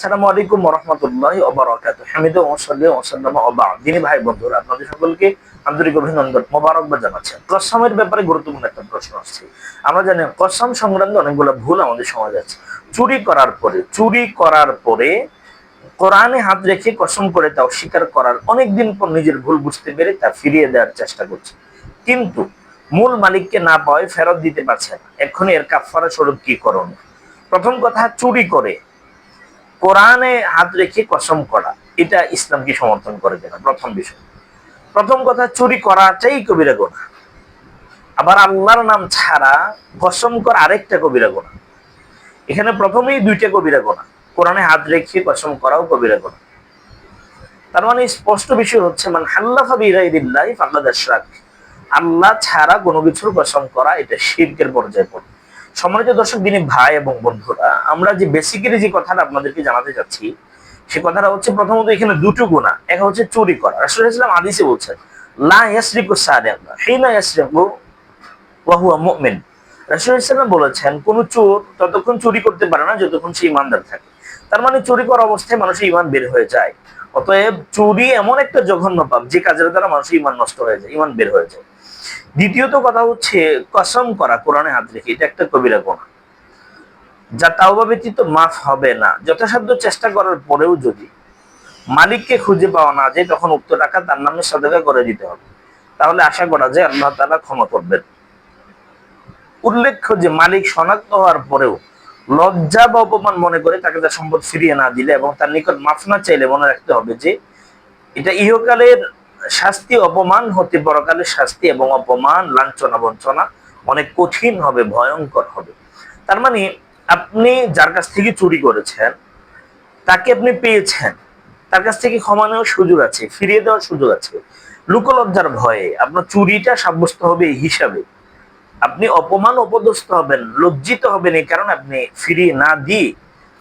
আসসালামু আলাইকুম রহমতুল্লাহ ওবরাকাত হামিদ ওসল্লি ওসাল্লাম ওবা দিনী ভাই, বন্ধুরা, আপনাদের সকলকে আন্তরিক অভিনন্দন, মোবারকবাদ জানাচ্ছেন কসমের ব্যাপারে গুরুত্বপূর্ণ একটা প্রশ্ন আসছে। আমরা জানি কসম সংক্রান্ত অনেকগুলো ভুল আমাদের সমাজে আছে। চুরি করার পরে, চুরি করার পরে কোরআনে হাত রেখে কসম করে তা অস্বীকার করার অনেকদিন পর নিজের ভুল বুঝতে পেরে তা ফিরিয়ে দেওয়ার চেষ্টা করছে। কিন্তু মূল মালিককে না পাওয়ায় ফেরত দিতে পারছে না। এখন এর কাফারা স্বরূপ কি করণীয়? প্রথম কথা, চুরি করে। কোরআনে হাত রেখে কসম করা, এটা ইসলাম কি সমর্থন করে কিনা প্রথম বিষয়। প্রথম কথা, চুরি করাটাই কবিরা গোনা আবার আল্লাহর নাম ছাড়া কসম করা আরেকটা কবিরা গোনা এখানে প্রথমেই দুইটা কবিরা গোনা কোরআনে হাত রেখে কসম করাও কবিরা গোনা তার মানে স্পষ্ট বিষয় হচ্ছে মানে হাল্লাফা বিরাইদিল্লাহ আশরাক। আল্লাহ ছাড়া কোনো কিছুর কসম করা, এটা শিরকের পর্যায়ে পড়ে। সম্মানিত দর্শক, দিনী ভাই এবং বন্ধুরা, আমরা যে বেসিক্যালি যে কথাটা আপনাদেরকে জানাতে চাচ্ছি সে কথাটা হচ্ছে প্রথমত এখানে দুটো গুণা। এক হচ্ছে চুরি করা। রাসূল ইসলাম আদিসে বলছেন, লা ইয়াসরিকু সাদিক হিনা ইয়াসরিকু ওয়া হুয়া মুমিন রাসূল ইসলাম বলেছেন, কোন চোর ততক্ষণ চুরি করতে পারে না যতক্ষণ সে ইমানদার থাকে। তার মানে চুরি করা অবস্থায় মানুষের ইমান বের হয়ে যায়। অতএব চুরি এমন একটা জঘন্য পাপ, যে কাজের দ্বারা মানুষের ইমান নষ্ট হয়ে যায়, ইমান বের হয়ে যায়। দ্বিতীয়ত কথা হচ্ছে কসম করা, কোরআনে হাত রেখে, এটা একটা কবিরা গোনা যা তাওবা ব্যতীত মাফ হবে না। যথাসাধ্য চেষ্টা করার পরেও যদি মালিককে খুঁজে পাওয়া না যায়, তখন উক্ত টাকা তার নামে সদকা করে দিতে হবে। তাহলে আশা করা যায় আল্লাহ তাআলা ক্ষমা করবেন। উল্লেখ্য যে মালিক শনাক্ত হওয়ার পরেও লজ্জা বা অপমান মনে করে তাকে তার সম্পদ ফিরিয়ে না দিলে এবং তার নিকট মাফ না চাইলে মনে রাখতে হবে যে এটা ইহকালের শাস্তি, অপমান হতে পরকালের শাস্তি এবং অপমান, লাঞ্ছনা, বঞ্চনা অনেক কঠিন হবে, ভয়ঙ্কর হবে। তার মানে আপনি যার কাছ থেকে চুরি করেছেন, তাকে আপনি পেয়েছেন, তার কাছ থেকে ক্ষমা নেওয়ার সুযোগ আছে, ফিরিয়ে দেওয়ার সুযোগ আছে। লোকলজ্জার ভয়ে আপনার চুরিটা সাব্যস্ত হবে এই হিসাবে। আপনি অপমান, অপদস্থ হবেন, লজ্জিত হবেন এই কারণে আপনি ফিরিয়ে না দিয়ে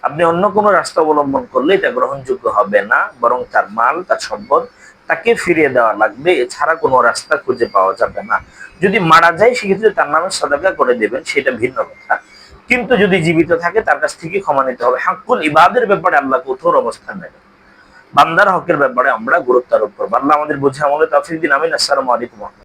আপনি অন্য কোনো রাস্তা অবলম্বন করলে এটা গ্রহণযোগ্য হবে না, বরং তার মাল, তার সম্পদ তাকে ফিরিয়ে দেওয়া লাগবে, এছাড়া কোনো রাস্তা খুঁজে পাওয়া যাবে না। যদি মারা যায়, সেক্ষেত্রে তার নামে সদাকা করে দেবেন, সেটা ভিন্ন কথা। কিন্তু যদি জীবিত থাকে, তার কাছ থেকে ক্ষমা নিতে হবে। হাক্কুল ইবাদের ব্যাপারে আল্লাহ কঠোর অবস্থান নেবেন। বান্দার হকের ব্যাপারে আমরা গুরুত্ব আরোপ করব। আল্লাহ আমাদের বুঝে আমাদের তফিক দিন। আমিন। আসসালামু আলাইকুম।